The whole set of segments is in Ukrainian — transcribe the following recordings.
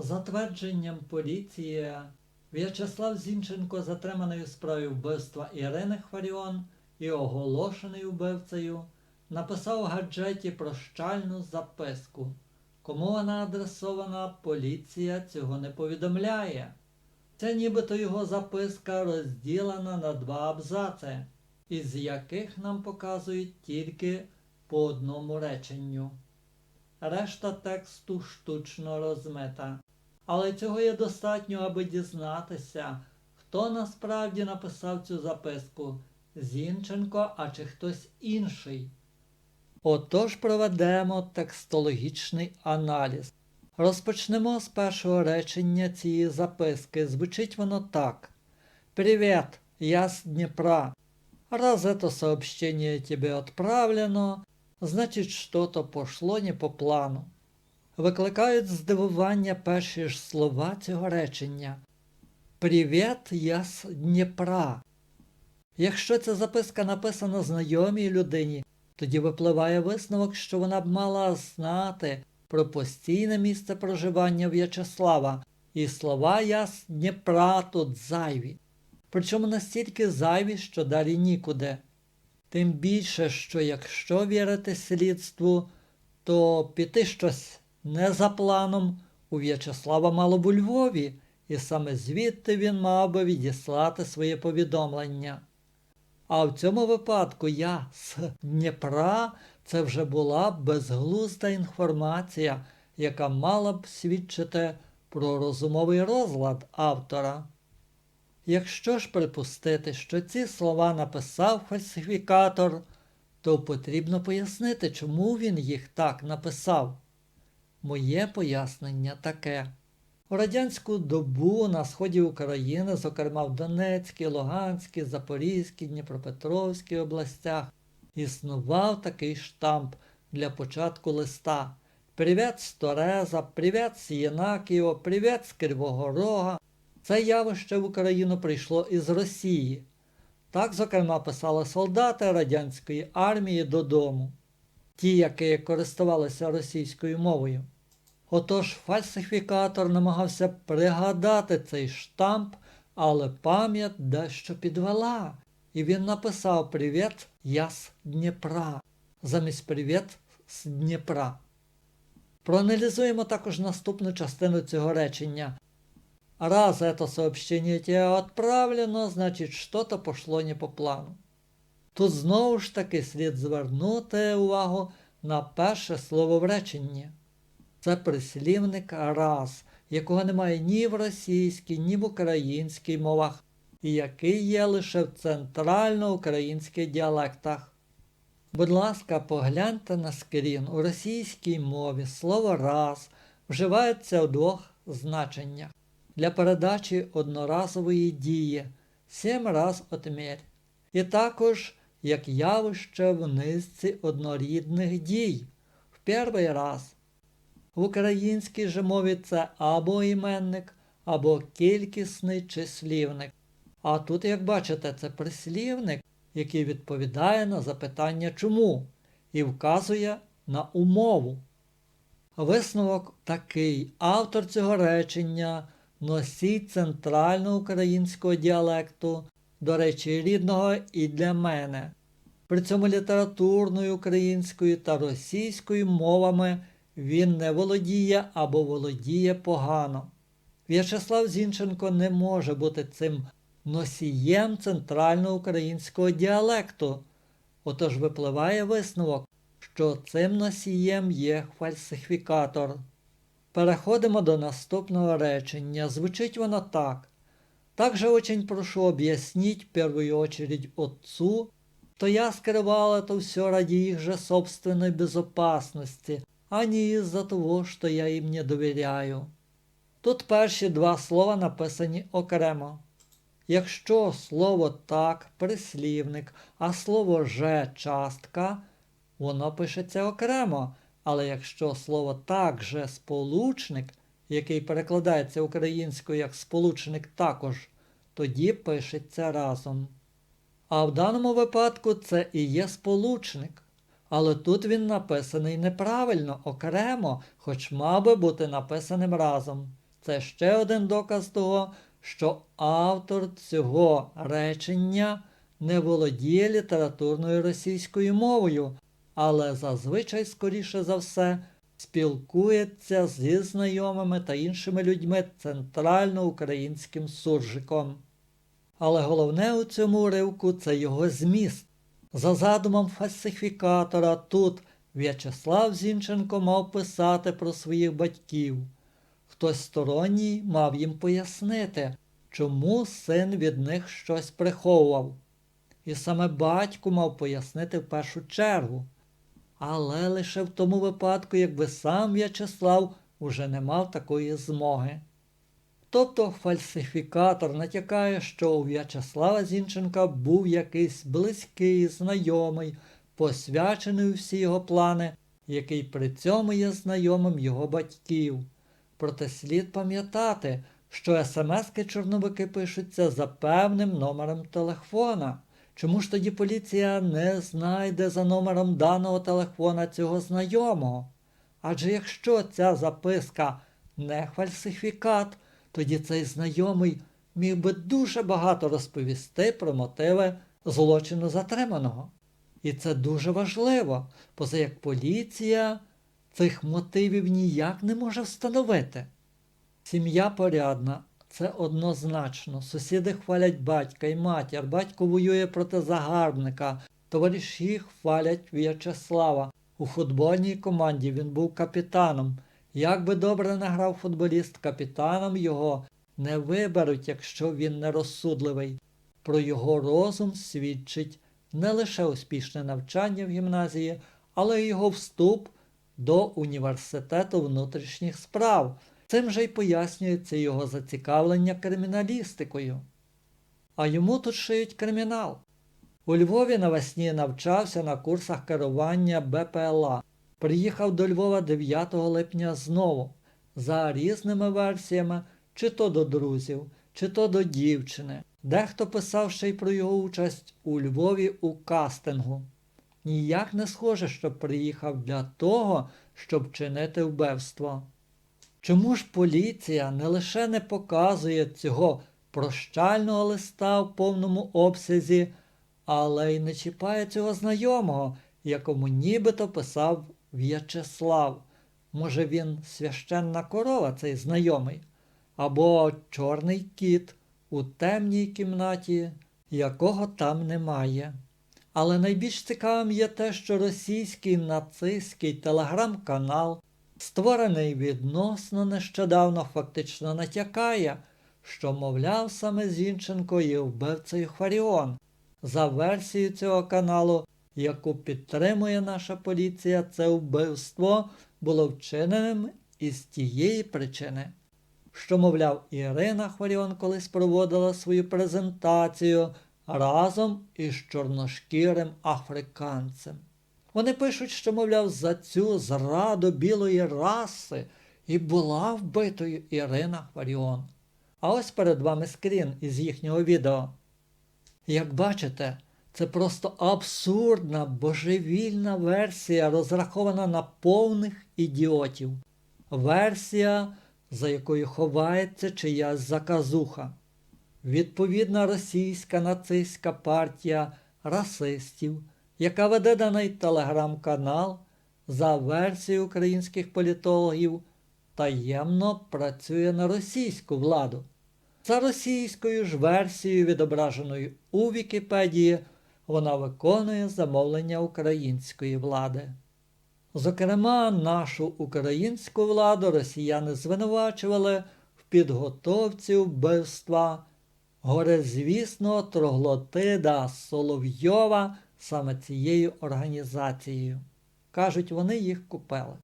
За твердженням поліції, В'ячеслав Зінченко затриманий у справі вбивства Ірини Хваріон і оголошений убивцею, написав у гаджеті прощальну записку. Кому вона адресована, поліція цього не повідомляє. Ця нібито його записка розділена на два абзаци, із яких нам показують тільки по одному реченню. Решта тексту штучно розмита. Але цього є достатньо, аби дізнатися, хто насправді написав цю записку Зінченко, а чи хтось інший. Отож проведемо текстологічний аналіз. Розпочнемо з першого речення цієї записки. Звучить воно так. Привет, я с Днепра. Раз это сообщение тебе отправлено, значить что-то пошло не по плану. Викликають здивування перші ж слова цього речення. Привіт, я з Дніпра. Якщо ця записка написана знайомій людині, тоді випливає висновок, що вона б мала знати про постійне місце проживання В'ячеслава, і слова я з Дніпра тут зайві. Причому настільки зайві, що далі нікуди. Тим більше, що якщо вірити слідству, то піти щось не за планом у В'ячеслава мало б у Львові, і саме звідти він мав би відіслати своє повідомлення. А в цьому випадку я з Дніпра це вже була безглузда інформація, яка мала б свідчити про розумовий розлад автора. Якщо ж припустити, що ці слова написав фальсифікатор, то потрібно пояснити, чому він їх так написав. Моє пояснення таке. У радянську добу на сході України, зокрема в Донецькій, Луганській, Запорізькій, Дніпропетровській областях, існував такий штамп для початку листа. Привіт з Тореза, привіт з Єнакіо, привіт з Кривого Рога. Це явище в Україну прийшло із Росії. Так, зокрема, писали солдати радянської армії додому, ті, які користувалися російською мовою. Отож фальсифікатор намагався пригадати цей штамп, але пам'ять дещо підвела, і він написав Привіт, я з Дніпра, замість Привіт з Дніпра. Проаналізуємо також наступну частину цього речення. Раз это сообщение тебе отправлено, значить что-то пошло не по плану. Тут знову ж таки слід звернути увагу на перше слово в реченні. Це прислівник раз, якого немає ні в російській, ні в українській мовах, і який є лише в центральноукраїнських діалектах. Будь ласка, погляньте на скрін. У російській мові слово раз вживається у двох значеннях для передачі одноразової дії сім раз отмір. І також як явище в низці однорідних дій в перший раз. В українській же мові це або іменник, або кількісний числівник. А тут, як бачите, це прислівник, який відповідає на запитання чому і вказує на умову. Висновок такий. Автор цього речення носій центральноукраїнського діалекту, до речі, рідного і для мене. При цьому літературною українською та російською мовами він не володіє або володіє погано. В'ячеслав Зінченко не може бути цим носієм центральноукраїнського діалекту. Отож випливає висновок, що цим носієм є фальсифікатор. Переходимо до наступного речення. Звучить воно так. Также очень прошу объяснить в первую очередь отцу, что я скрывал это все ради их же собственной безопасности, а не из-за того, що я їм не довіряю. Тут перші два слова написані окремо. Якщо слово так прислівник, а слово же частка, воно пишеться окремо. Але якщо слово так же сполучник, який перекладається українською як сполучник також, тоді пишеться разом. А в даному випадку це і є сполучник. Але тут він написаний неправильно, окремо, хоч мав би бути написаним разом. Це ще один доказ того, що автор цього речення не володіє літературною російською мовою, але зазвичай, скоріше за все, спілкується зі знайомими та іншими людьми центральноукраїнським суржиком. Але головне у цьому уривку це його зміст. За задумом фальсифікатора тут В'ячеслав Зінченко мав писати про своїх батьків. Хтось сторонній мав їм пояснити, чому син від них щось приховував. І саме батько мав пояснити в першу чергу. Але лише в тому випадку, якби сам В'ячеслав уже не мав такої змоги. Тобто фальсифікатор натякає, що у В'ячеслава Зінченка був якийсь близький, знайомий, посвячений у всі його плани, який при цьому є знайомим його батьків. Проте слід пам'ятати, що смски чорновики пишуться за певним номером телефона. Чому ж тоді поліція не знайде за номером даного телефона цього знайомого? Адже якщо ця записка не фальсифікат, тоді цей знайомий міг би дуже багато розповісти про мотиви злочину затриманого. І це дуже важливо, поза як поліція цих мотивів ніяк не може встановити. Сім'я порядна, це однозначно. Сусіди хвалять батька і матір, батько воює проти загарбника, товариші хвалять В'ячеслава. У футбольній команді він був капітаном. Як би добре не грав футболіст, капітаном його не виберуть, якщо він нерозсудливий. Про його розум свідчить не лише успішне навчання в гімназії, але й його вступ до університету внутрішніх справ. Цим же й пояснюється його зацікавлення криміналістикою. А йому тут шиють кримінал. У Львові навесні навчався на курсах керування БПЛА. Приїхав до Львова 9 липня знову, за різними версіями, чи то до друзів, чи то до дівчини. Дехто писав ще й про його участь у Львові у кастингу. Ніяк не схоже, що приїхав для того, щоб чинити вбивство. Чому ж поліція не лише не показує цього прощального листа в повному обсязі, але й не чіпає цього знайомого, якому нібито писав В'ячеслав? Може, він священна корова, цей знайомий, або чорний кіт у темній кімнаті, якого там немає. Але найбільш цікавим є те, що російський нацистський телеграм-канал, створений відносно нещодавно, фактично натякає, що, мовляв, саме Зінченко є вбивцею Харіон. За версією цього каналу, яку підтримує наша поліція, це вбивство було вчиненим із тієї причини, що, мовляв, Ірина Хваріон колись проводила свою презентацію разом із чорношкірим африканцем. Вони пишуть, що, мовляв, за цю зраду білої раси і була вбитою Ірина Хваріон. А ось перед вами скрін із їхнього відео. Як бачите, це просто абсурдна, божевільна версія, розрахована на повних ідіотів. Версія, за якою ховається чиясь заказуха. Відповідна російська нацистська партія расистів, яка веде даний телеграм-канал, за версією українських політологів, таємно працює на російську владу. За російською ж версією, відображеною у Вікіпедії, вона виконує замовлення української влади. Зокрема, нашу українську владу росіяни звинувачували в підготовці вбивства горезвісного троглотида Соловйова саме цією організацією. Кажуть, вони їх купили.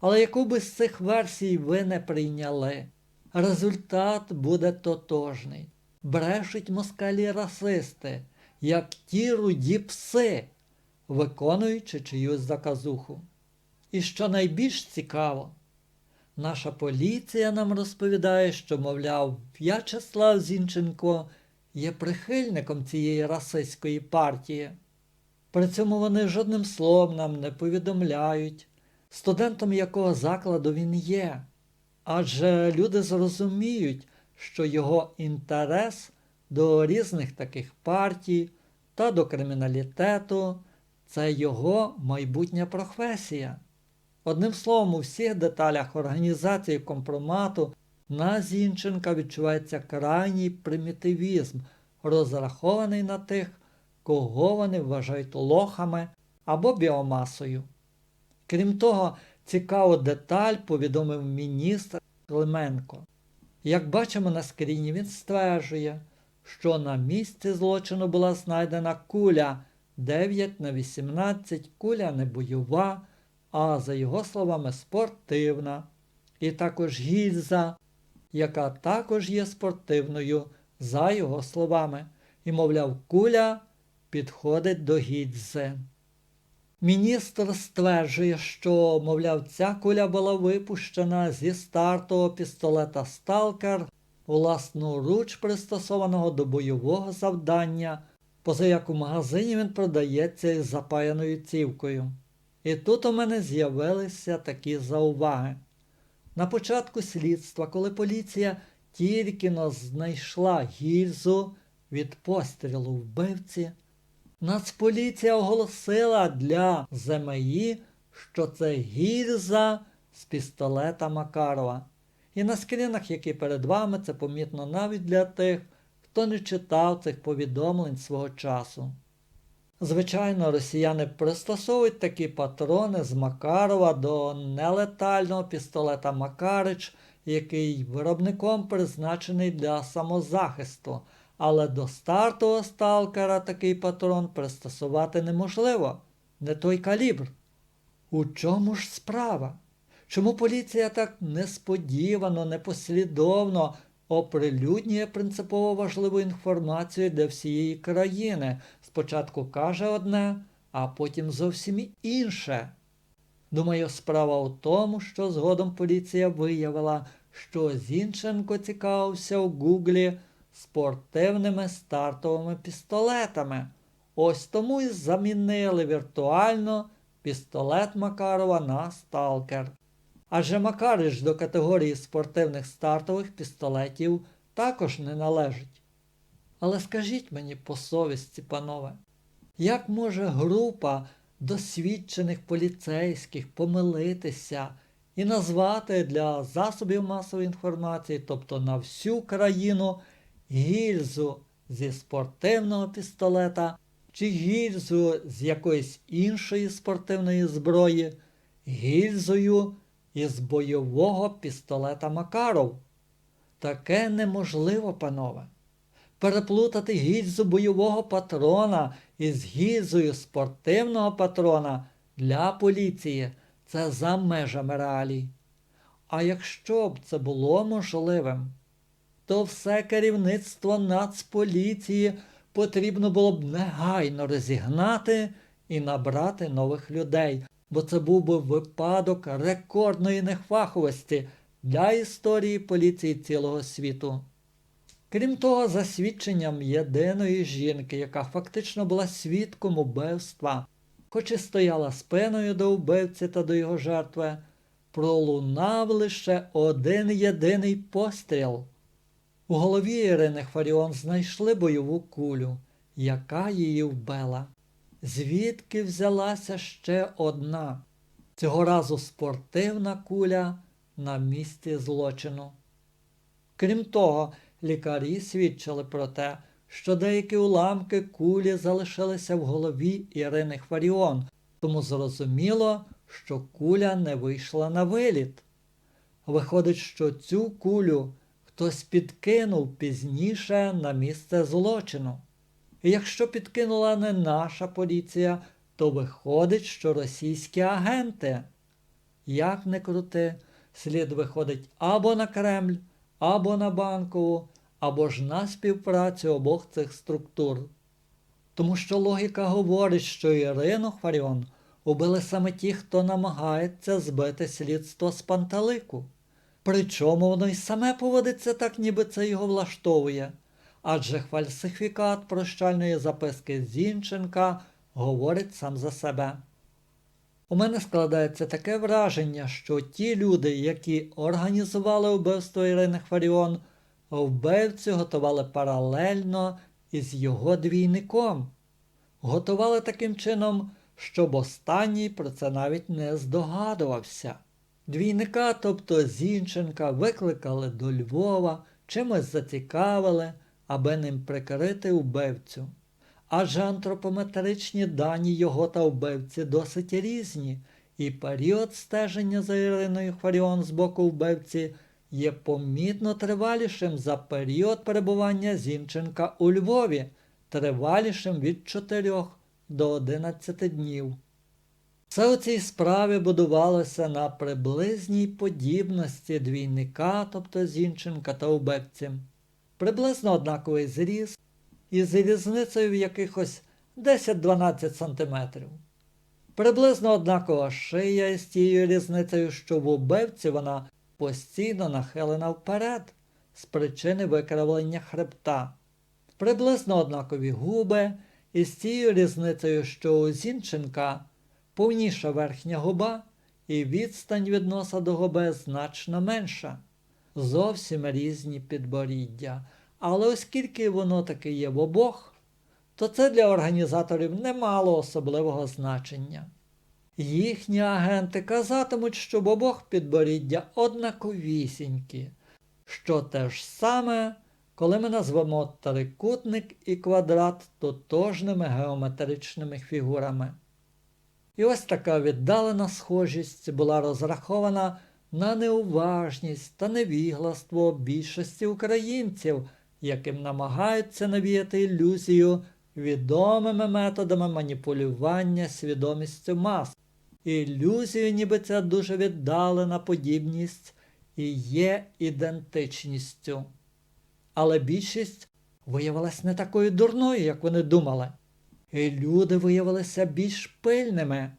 Але яку би з цих версій ви не прийняли, результат буде тотожний. Брешуть москалі расисти, як ті руді пси, виконуючи чиюсь заказуху. І що найбільш цікаво, наша поліція нам розповідає, що, мовляв, В'ячеслав Зінченко є прихильником цієї расистської партії. При цьому вони жодним словом нам не повідомляють, студентом якого закладу він є. Адже люди зрозуміють, що його інтерес до різних таких партій та до криміналітету це його майбутня професія. Одним словом, у всіх деталях організації компромату на Зінченка відчувається крайній примітивізм, розрахований на тих, кого вони вважають лохами або біомасою. Крім того, цікаву деталь повідомив міністр Клименко. Як бачимо на скріні, він стверджує, що на місці злочину була знайдена куля 9 на 18, куля не бойова, а за його словами, спортивна, і також гільза, яка також є спортивною, за його словами, і, мовляв, куля підходить до гільзи. Міністр стверджує, що, мовляв, ця куля була випущена зі стартового пістолета Сталкер, власноруч пристосованого до бойового завдання, поза як у магазині він продається із запаяною цівкою. І тут у мене з'явилися такі зауваги. На початку слідства, коли поліція тільки но знайшла гільзу від пострілу вбивці, Нацполіція оголосила для ЗМІ, що це гільза з пістолета Макарова. І на скрінах, які перед вами, це помітно навіть для тих, хто не читав цих повідомлень свого часу. Звичайно, росіяни пристосовують такі патрони з Макарова до нелетального пістолета Макарич, який виробником призначений для самозахисту, але до стартового сталкера такий патрон пристосувати неможливо, не той калібр. У чому ж справа? Чому поліція так несподівано, непослідовно оприлюднює принципово важливу інформацію для всієї країни? Спочатку каже одне, а потім зовсім інше. Думаю, справа у тому, що згодом поліція виявила, що Зінченко цікавився у Гуглі спортивними стартовими пістолетами. Ось тому і замінили віртуально пістолет Макарова на сталкер. Адже Макарич до категорії спортивних стартових пістолетів також не належить. Але скажіть мені по совісті, панове, як може група досвідчених поліцейських помилитися і назвати для засобів масової інформації, тобто на всю країну, гільзу зі спортивного пістолета чи гільзу з якоїсь іншої спортивної зброї, гільзою із бойового пістолета Макаров? Таке неможливо, панове. Переплутати гільзу бойового патрона із гільзою спортивного патрона для поліції це за межами реалій. А якщо б це було можливим, то все керівництво Нацполіції потрібно було б негайно розігнати і набрати нових людей, бо це був би випадок рекордної нефаховості для історії поліції цілого світу. Крім того, за свідченням єдиної жінки, яка фактично була свідком убивства, хоч і стояла спиною до вбивці та до його жертви, пролунав лише один єдиний постріл. У голові Ірини Хваріон знайшли бойову кулю, яка її вбила. Звідки взялася ще одна, цього разу спортивна куля на місці злочину. Крім того, лікарі свідчили про те, що деякі уламки кулі залишилися в голові Ірини Хваріон, тому зрозуміло, що куля не вийшла на виліт. Виходить, що цю кулю хтось підкинув пізніше на місце злочину. І якщо підкинула не наша поліція, то виходить, що російські агенти. Як не крути, слід виходить або на Кремль, або на банкову, або ж на співпрацю обох цих структур. Тому що логіка говорить, що Ірину Хваріон убили саме ті, хто намагається збити слідство з пантелику. Причому воно й саме поводиться так, ніби це його влаштовує. Адже фальсифікат прощальної записки Зінченка говорить сам за себе. У мене складається таке враження, що ті люди, які організували вбивство Ірини Хваріон, вбивцю готували паралельно із його двійником. Готували таким чином, щоб останній про це навіть не здогадувався. Двійника, тобто Зінченка, викликали до Львова, чимось зацікавили, аби ним прикрити вбивцю. Адже антропометричні дані його та вбивці досить різні, і період стеження за Іриною Хваріон з боку вбивці є помітно тривалішим за період перебування Зінченка у Львові, тривалішим від 4 до 11 днів. Все у цій справі будувалося на приблизній подібності двійника, тобто Зінченка та вбивці. Приблизно однаковий зріст, із різницею в якихось 10-12 см. Приблизно однакова шия із тією різницею, що в убивці вона постійно нахилена вперед з причини викривлення хребта. Приблизно однакові губи із тією різницею, що у Зінченка повніша верхня губа і відстань від носа до губи значно менша. Зовсім різні підборіддя. Але оскільки воно таки є в обох, то це для організаторів не мало особливого значення. Їхні агенти казатимуть, що в обох підборіддя однаковісінькі, що те ж саме, коли ми назвемо трикутник і квадрат тотожними геометричними фігурами. І ось така віддалена схожість була розрахована на неуважність та невігластво більшості українців, яким намагаються навіяти ілюзію відомими методами маніпулювання свідомістю мас. Ілюзію, ніби ця дуже віддалена подібність і є ідентичністю. Але більшість виявилась не такою дурною, як вони думали. І люди виявилися більш пильними,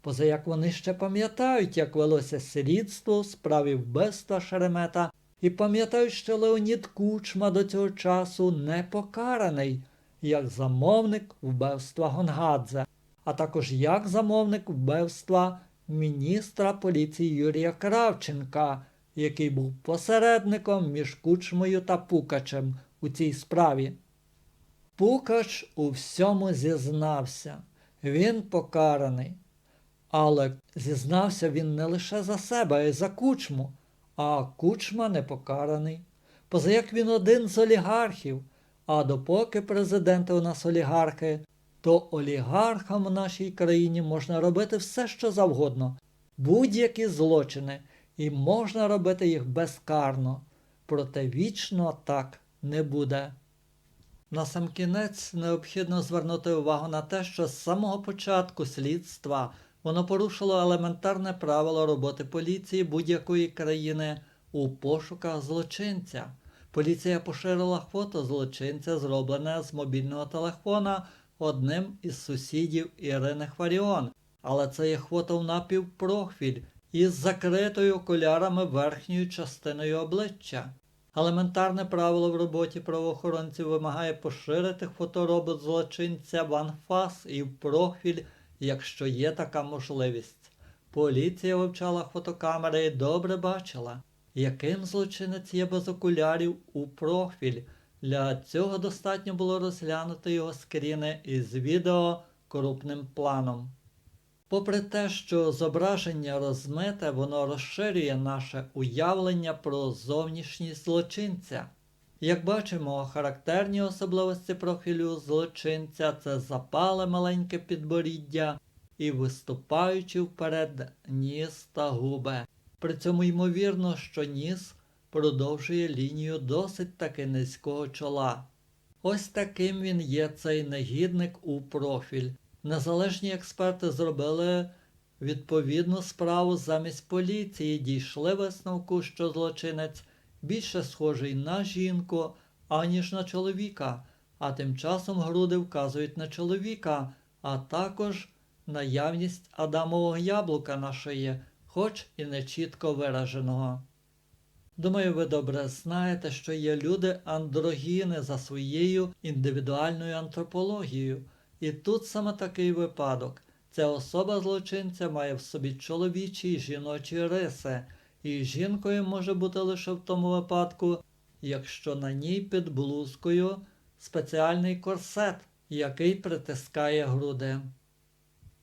поза як вони ще пам'ятають, як велося слідство у справі вбивства Шеремета, і пам'ятають, що Леонід Кучма до цього часу не покараний, як замовник вбивства Гонгадзе, а також як замовник вбивства міністра поліції Юрія Кравченка, який був посередником між Кучмою та Пукачем у цій справі. Пукач у всьому зізнався, він покараний. Але зізнався він не лише за себе, а й за кучму, а кучма не покараний. Поза як він один з олігархів, а допоки президенти у нас олігархи, то олігархам в нашій країні можна робити все, що завгодно, будь-які злочини, і можна робити їх безкарно. Проте вічно так не буде. На сам кінець необхідно звернути увагу на те, що з самого початку слідства воно порушило елементарне правило роботи поліції будь-якої країни у пошуках злочинця. Поліція поширила фото злочинця, зроблене з мобільного телефона одним із сусідів Ірини Хваріон, але це є фото в напівпрофіль із закритою окулярами верхньою частиною обличчя. Елементарне правило в роботі правоохоронців вимагає поширити фоторобот злочинця в анфас і в профіль, якщо є така можливість. Поліція вивчала фотокамери і добре бачила, яким злочинець є без окулярів у профіль. Для цього достатньо було розглянути його скріни із відео крупним планом. Попри те, що зображення розмите, воно розширює наше уявлення про зовнішність злочинця. Як бачимо, характерні особливості профілю злочинця це запале маленьке підборіддя і виступаючи вперед ніс та губи. При цьому ймовірно, що ніс продовжує лінію досить таки низького чола. Ось таким він є цей негідник у профіль. Незалежні експерти зробили відповідну справу замість поліції, дійшли висновку, що злочинець більше схожий на жінку, аніж на чоловіка, а тим часом груди вказують на чоловіка, а також наявність Адамового яблука на шиї, хоч і не чітко вираженого. Думаю, ви добре знаєте, що є люди андрогіни за своєю індивідуальною антропологією. І тут саме такий випадок. Ця особа злочинця має в собі чоловічі й жіночі риси, і жінкою може бути лише в тому випадку, якщо на ній під блузкою спеціальний корсет, який притискає груди.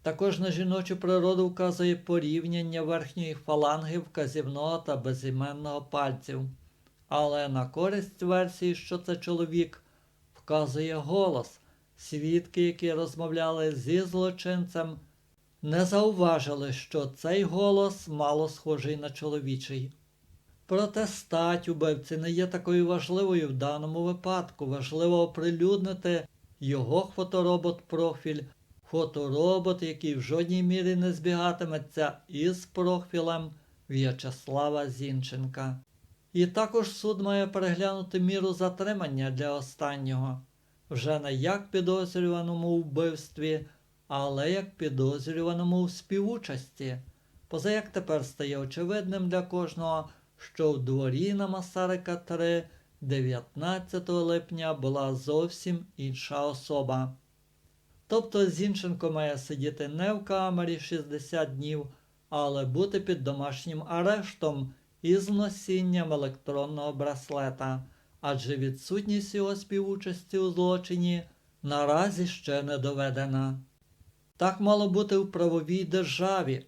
Також на жіночу природу вказує порівняння верхньої фаланги вказівного та безіменного пальців. Але на користь версії, що це чоловік, вказує голос. Свідки, які розмовляли зі злочинцем, не зауважили, що цей голос мало схожий на чоловічий. Проте стать убивці не є такою важливою в даному випадку. Важливо оприлюднити його фоторобот-профіль, фоторобот, який в жодній мірі не збігатиметься із профілем В'ячеслава Зінченка. І також суд має переглянути міру затримання для останнього, вже не як підозрюваному у вбивстві, але як підозрюваному у співучасті. Поза як тепер стає очевидним для кожного, що в дворі на Масарика 3 19 липня була зовсім інша особа. Тобто Зінченко має сидіти не в камері 60 днів, але бути під домашнім арештом із носінням електронного браслета, адже відсутність його співучасті у злочині наразі ще не доведена. Так мало бути в правовій державі,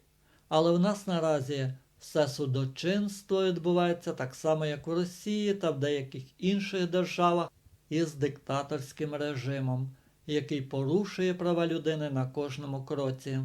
але в нас наразі все судочинство відбувається так само, як у Росії та в деяких інших державах із диктаторським режимом, який порушує права людини на кожному кроці.